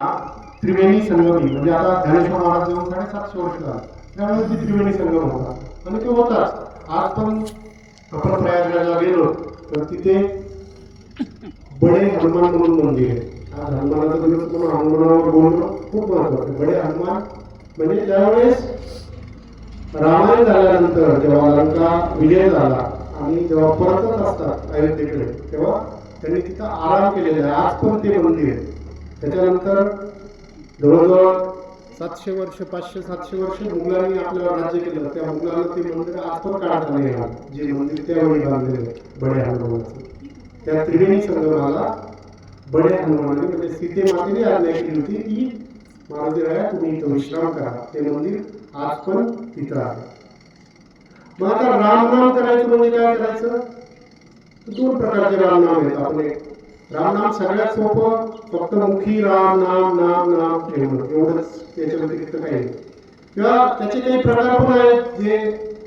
त्रिवेणी संगमी म्हणजे आता ज्ञानेश्वर महाराज येऊन साडेसातशे वर्ष झालं. त्यावेळेस ती त्रिवेणी संगम होता. आणि ते होताच. आज पण आपण प्रयागराजला गेलो तर तिथे बडे हनुमान म्हणून मंदिर आहे. आज हनुमानाचा दिवस म्हणून हनुमानावर बोलणं खूप महत्वाचं बडे हनुमान म्हणजे त्यावेळेस रामायण झाल्यानंतर जेव्हा लंका विजय झाला आणि जेव्हा परतच असतात अयोध्येकडे तेव्हा त्यांनी तिथं आराम केलेला आहे. आज पण ते मंदिर आहे. त्याच्यानंतर जवळजवळ सातशे वर्ष पाचशे सातशे वर्ष मुघलांनी आपल्याला राज्य केलं. त्या मुघलांना ते मंदिर आज पण काढत नाही आलं जे मंदिर त्यावेळी बांधलेलं बडे हनुमानाचं. त्या त्रिवेणी संगमाला बडे हनुमानाने म्हणजे सीते मातेने आज्ञा केली होती की महाराज राया तुम्ही इथं विश्राम करा. ते मंदिर आज पण तिथं आहे. मग आता रामनाम करायचं म्हणजे काय करायचं? दोन प्रकारचे रामनाम आहेत. आपण एक रामनाम सगळ्यात सोपं फक्त मुखी राम नाम नाम नाम ठेवणं एवढंच त्याच्या व्यतिरिक्त काही नाही. किंवा त्याचे काही प्रकार पण आहेत जे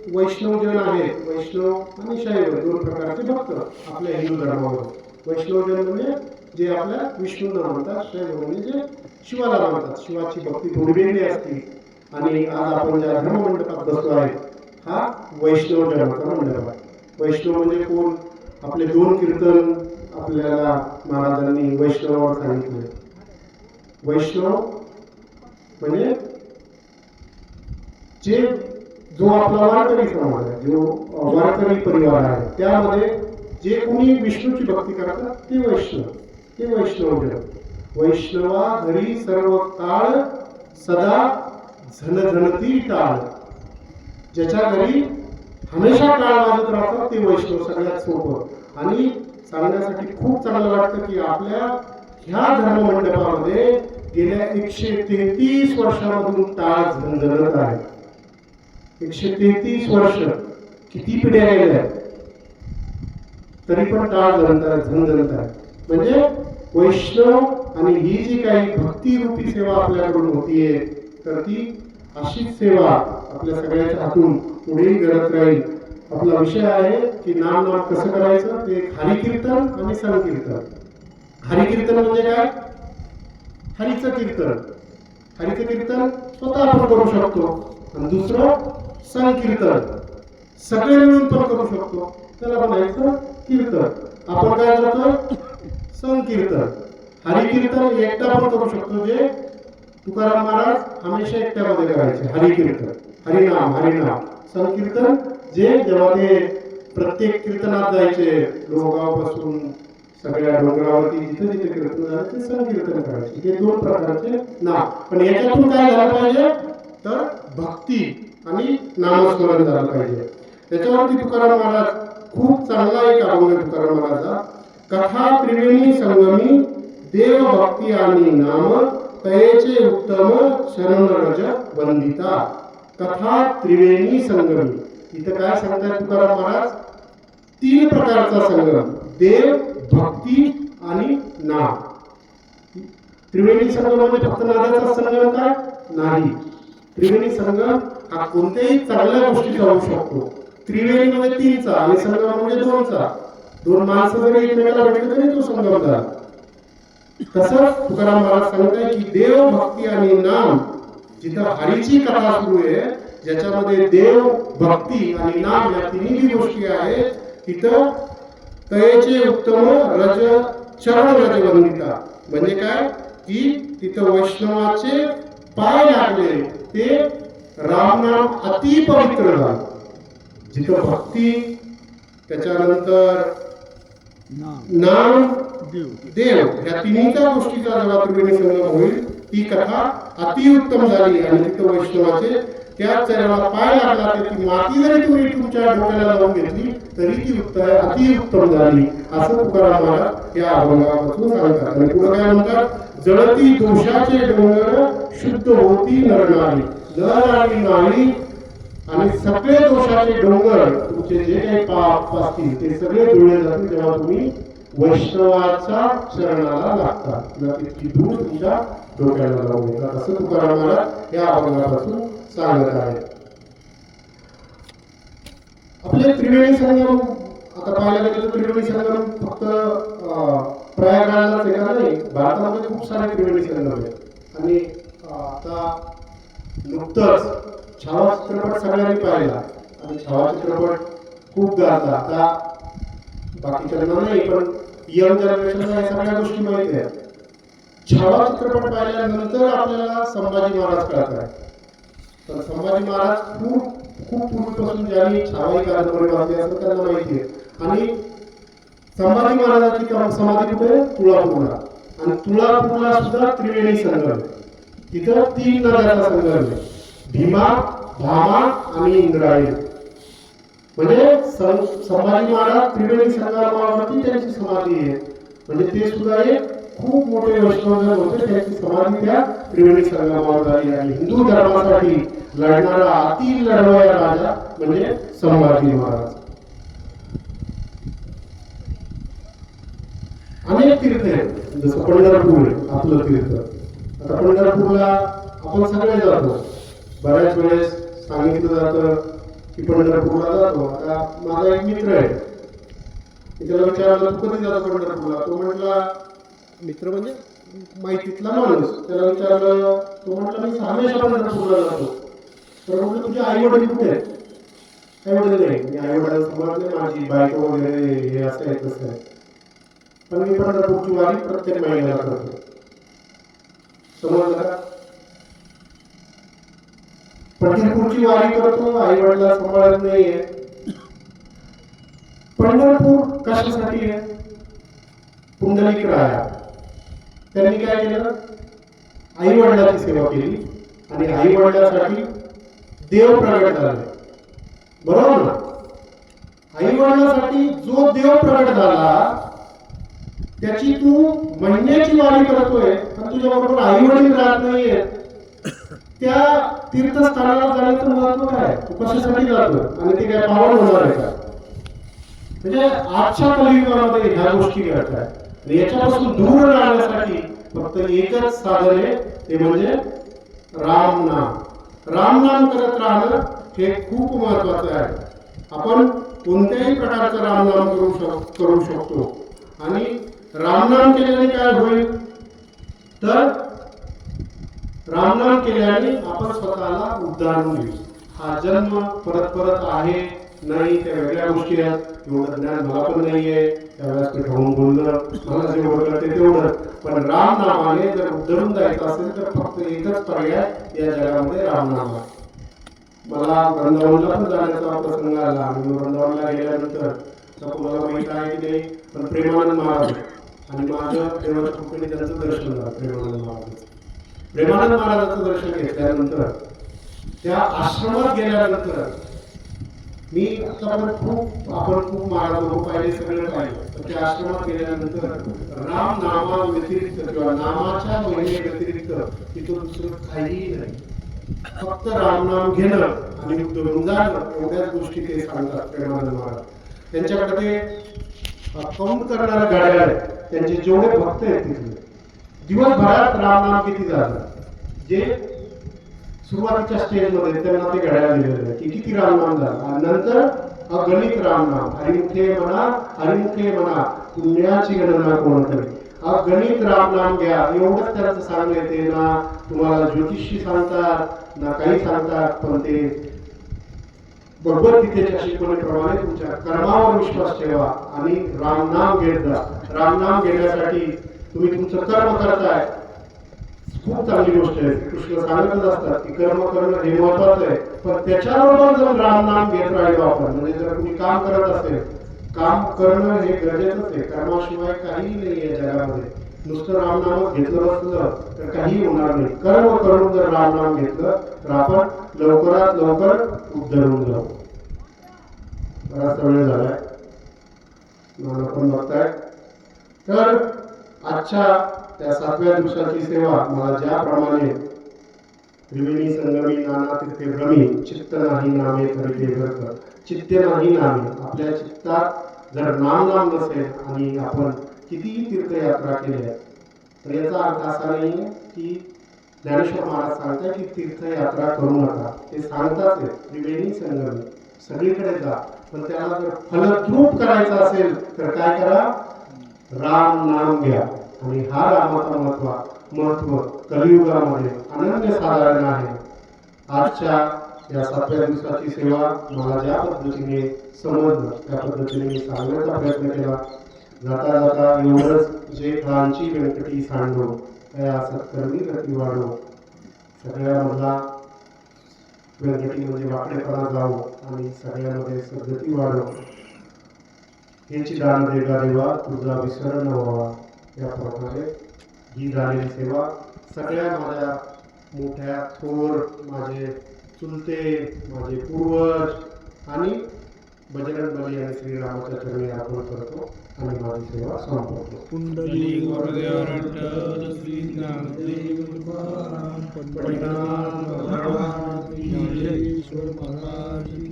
वैष्णव जन आहेत. वैष्णव आणि शैव दोन प्रकारचे भक्त आपल्या हिंदू धर्मावर. वैष्णव जन म्हणजे जे आपल्या विष्णूंना म्हणतात शैव म्हणजे जे शिवाला मानतात शिवाची भक्ती थोडी वेगळी असते. आणि आज आपण ज्या धर्ममंडपात बसलो आहे हा वैष्णव धर्माचा मंडप आहे. वैष्णव म्हणजे कोण? आपले दोन कीर्तन आपल्याला महाराजांनी वैष्णवावर सांगितले वैष्णव म्हणजे जे जो आपला वारकरी समाज आहे जो वारकरी परिवार आहे त्यामध्ये जे कोणी विष्णूची भक्ती करतात ते वैष्णव ते वैष्णव वैष्णवा घरी सर्व काळ सदा झणझणती टाळ. ज्याच्या घरी हमेशा काळ वाजत राहतात ते वैष्णव सगळ्यात सोपं. आणि सांगण्यासाठी खूप चांगलं वाटतं की आपल्या ह्या धर्ममंडपामध्ये गेल्या एकशे तेहतीस वर्षामधून टाळ झंझरत आहे. एकशे तेहतीस वर्ष किती पिढ्या गेल्या? तरी पण टाळ झंझरत आहे. म्हणजे वैष्णव आणि ही जी काही भक्तिरूपी सेवा आपल्याकडून होतीये तर ती अशीच सेवा आपल्या सगळ्याच्या हातून पुढेही करत राहील. आपला विषय आहे की नाम नाम कसं करायचं? ते एक हरिकीर्तन आणि संकीर्तन. हरिकीर्तन म्हणजे काय? हरीचं कीर्तन. हरीचं कीर्तन स्वतः आपण करू शकतो. आणि दुसरं संकीर्तन. सगळे मिळून पण करू शकतो. त्याला म्हणायचं कीर्तन. आपण काय करतो? संकीर्तन. हरिकीर्तन एकटा पण करू शकतो जे तुकाराम महाराज हमेशा एकट्यामध्ये करायचे. हरिकीर्तन हरिनाम हरिनाम संकीर्तन जे जेव्हा ते प्रत्येक कीर्तनात जायचे लोहगाव सगळ्या डोंगरावरती जिथे जिथे कीर्तन झालं ते संकीर्तन करायचे. हे दोन प्रकारचे नाम पण याच्यातून काय झालं पाहिजे? तर भक्ती आणि नामस्मरण झालं पाहिजे. त्याच्यावरती तुकाराम महाराज खूप चांगला एक अभंग तुकाराम महाराजचा. कथा त्रिवेणी संगमी देव भक्ती आणि नाम तयेचे उत्तम शरण रज वंदिता. कथा त्रिवेणी संगमी. इथं काय सांगताय तुकाराम महाराज? तीन प्रकारचा संगम देव भक्ती आणि नाम त्रिवेणी संगम म्हणजे फक्त नादाचा संगम काय? नाही. त्रिवेणी संगम हा कोणत्याही चांगल्या गोष्टी होऊ शकतो. त्रिवेणी म्हणजे तीनचा आणि संगम म्हणजे दोनचा. दोन माणसं जरी एकमेकाला भेटले तरी तो संगम झाला तसंच तुकाराम महाराज सांगताय की देव भक्ती आणि नाम जिथं हरीची कथा सुरू आहे ज्याच्यामध्ये देव, भक्ती आणि नाम या तिन्ही गोष्टी आहेत. तिथं तयेचे उत्तम रज, चरण रजवंदिता म्हणजे काय? की तिथं वैष्णवाचे पाय लागले, ते रामनाम अति पवित्र जिथं भक्ती, त्याच्यानंतर नाम, देव, या तिन्हीच्या गोष्टीचा जेव्हा होईल. ती कथा अतिउत्तम झाली आणि तिथं वैष्णवाचे त्या चेहऱ्याला पाय लागला तर ती माती जरी तुम्ही तुमच्या डोक्याला लावून घेतली तरी ती उत्तर अतिउत्तम झाली असं तुकाराम महाराज या अभंगापासून सांगतात. आणि पुढे काय म्हणतात? जळती दोषाचे डोंगर शुद्ध होती नरणारी नर आणि नारी आणि सगळे दोषाचे डोंगर तुमचे जे काही पाप असतील ते सगळे धुळे जातील तेव्हा तुम्ही वैष्णवाच्या चरणाला लागतात. किंवा तितकी धूळ तुमच्या डोक्याला लावून येतात असं तुकाराम महाराज. या अभंगापासून सांगत आहे. आपले त्रिवेणी संगम आता पाहायला गेलं तर त्रिवेणी संगम फक्त अं, प्रयागराजला नाही भारतामध्ये खूप सारे त्रिवेणी संगम आहेत. आणि आता नुकतंच छावा चित्रपट सगळ्यांनी पाहिला. आणि छावा चित्रपट खूप गाजला आता बाकीच्यांना नाही पण यंग जनरेशनला या सगळ्या गोष्टी माहिती आहेत. छावा चित्रपट पाहिल्यानंतर आपल्याला संभाजी महाराज कळत आहे. तर संभाजी महाराज खूप खूप पूर्वीपासून ज्यांनी छावाई कादंबरी वाचली असं त्यांना माहिती आहे. आणि संभाजी महाराजांची समाधी कुठे? तुळापूरला. आणि तुळापूरला सुद्धा त्रिवेणी संगम तिथं तीन नद्यांचा संगम आहे भीमा भामा आणि इंद्रायणी. म्हणजे संभाजी महाराज त्रिवेणी संगमावरती त्यांची समाधी आहे. म्हणजे ते सुद्धा एक खूप मोठे वैष्णव होते त्यांची समाधी त्या त्रिवेणी संगमावर झाली आणि हिंदू धर्मासाठी लढणारा अति लढवया राजा म्हणजे संभाजी महाराज. अनेक तीर्थ आहेत. जसं पंढरपूर आपलं तीर्थ. आता पंढरपूरला आपण सगळे जातो. बऱ्याच वेळेस सांगितलं जातं की पंढरपूरला जातो. आता माझा एक मित्र आहे. त्याला विचारलं तू कधी जातो पंढरपूरला? तो म्हटला मित्र म्हणजे माहितीतला माणूस. त्याला विचारलं तो म्हटला मी हमेशा पंढरपूरला जातो. तर म्हटलं तुझे आई वडील कुठे आहेत? आई वडील नाही. मी आई वडिलांसमोर नाही माझी बायको वगैरे हे असं आहे तसं आहे. पण मी पंढरपूरची वारी प्रत्येक महिन्याला करतो. समजलं का? पंढरपूरची वारी करतो आई वडिला सांभाळत नाहीये. पंढरपूर कशासाठी आहे? पुंडलिक राया त्यांनी काय केलं? आई वडिलाची सेवा केली. आणि आई वडिलासाठी देव प्रगट झाले. बरोबर? ना आई वडिलासाठी जो देव प्रगट झाला त्याची तू महिन्याची वारी करतोय पण तुझ्या बरोबर आई वडील राहत नाहीये त्या तीर्थस्थानाला जाण्याचं महत्त्व काय? तू कशासाठी जातो. आणि ते काय पावन होणार आहे का? म्हणजे आजच्या कलियुगामध्ये ह्या गोष्टी घडत आहेत. याच्यापासून दूर राहण्यासाठी फक्त एकच साधन आहे. ते म्हणजे राम नाम. राम नाम करत राहणं हे खूप महत्वाचं आहे. आपण कोणत्याही प्रकारचं रामनाम करू शक करू शकतो. आणि रामनाम केल्याने काय होईल? तर रामनाम केल्याने आपण स्वतःला उद्धारून घेऊ. हा जन्म परत परत आहे नाही त्या वेगळ्या गोष्टी आहेत. एवढं ज्ञान मला पण नाहीये. त्यावेळेस ते ढोंग बोललं मला जे बोललं ते तेवढं पण राम नामाने जर उद्धरून जायचं असेल तर फक्त एकच पर्याय या जगामध्ये रामनाम आहे. मला वृंदावनला पण जाण्याचा प्रसंग आला. आणि वृंदावनला गेल्यानंतर मला माहीत आहे की नाही पण प्रेमानंद महाराज. आणि माझं देवाच्या कृपेने त्यांचं दर्शन झालं प्रेमानंद महाराज. प्रेमानंद महाराजांचं दर्शन घेतल्यानंतर त्या आश्रमात गेल्यानंतर मी आतापर्यंत खूप आपण खूप महाराज लोक पाहिले सगळं पाहिलं. तर त्या आश्रमात गेल्यानंतर राम नामा व्यतिरिक्त किंवा नामाच्या महिने व्यतिरिक्त तिथून दुसरं काहीही नाही. फक्त रामनाम घेणं आणि उद्धरून जाणं एवढ्याच गोष्टी ते सांगतात प्रेमानंद महाराज. त्यांच्याकडे ते काउंट करणारा गाड्या त्यांचे जेवढे भक्त आहेत तिथले दिवसभरात रामनाम किती झालं? जे सुरुवातीच्या स्टेजमध्ये त्यांना ते घड्याळ दिलेलं आहे की किती रामनाम झालं? नंतर अगणित रामनाम हरिमुखे म्हणा हरिमुखे म्हणा पुण्याची गणना कोण करेल? अगणित रामनाम घ्या. एवढंच त्याचं सांग येते ना तुम्हाला ज्योतिषी सांगतात ना काही सांगतात पण ते भगवद्गीतेच्या शिकवणीप्रमाणे तुमच्या कर्मावर विश्वास ठेवा आणि रामनाम घेत जा. रामनाम घेण्यासाठी तुम्ही तुमचं कर्म करताय खूप चांगली गोष्ट आहे. कृष्ण सांगतच असतात की कर्म करणं हे महत्वाचं आहे. पण त्याच्याबरोबर जर रामनाम घेत राहिलो आपण म्हणजे जर तुम्ही काम करत असेल काम करणं हे गरजेचंच आहे. कर्माशिवाय काही नाही आहे जगामध्ये. नुसतं रामनाम घेतलं असलं तर काही होणार नाही. कर्म करून जर रामनाम घेतलं तर आपण लवकरात लवकर उद्धरून जाऊ. बराच वेळ झालाय. आपण पण बघताय. तर आजच्या त्या सातव्या दिवसाची सेवा मला ज्याप्रमाणे त्रिवेणी संगमी नाना तिथे भ्रमी चित्त नाही नामे करिते व्यर्थ चित्ते नाही नामे आपल्या चित्तात जर नाम नाम नसेल आणि आपण कितीही तीर्थयात्रा केल्या तर याचा अर्थ असा नाही की ज्ञानेश्वर महाराज सांगतात की तीर्थयात्रा करू नका. ते सांगतात त्रिवेणी संगमी सगळीकडे जा. पण त्याला जर फलद्रूप करायचं असेल तर काय करा? राम नाम घ्या. आणि हा रामाचा महत्त्व महत्त्व कलियुगामध्ये अनन्यसाधारण आहे. आजच्या या सातव्या दिवसाची सेवा मला ज्या पद्धतीने समजलं त्या पद्धतीने मी सांगण्याचा प्रयत्न केला. जाता जाता एवढंच जे फळांची व्यंकटी सांडो त्या सत्कर्मी गती वाढो. सगळ्यामधला व्यंकटी म्हणजे वाकडेपणा जावो आणि सगळ्यामध्ये सद्गती वाढो. हेची दान देगा देवा तुझा विसरण व्हावा. या प्रकारे ही झालेली सेवा सगळ्या माझ्या मोठ्या थोर माझे चुलते माझे पूर्वज आणि बजरंग बली आणि श्रीरामाच्या चरणी अर्पण करतो आणि माझी सेवा संपवतो. कुंडली श्री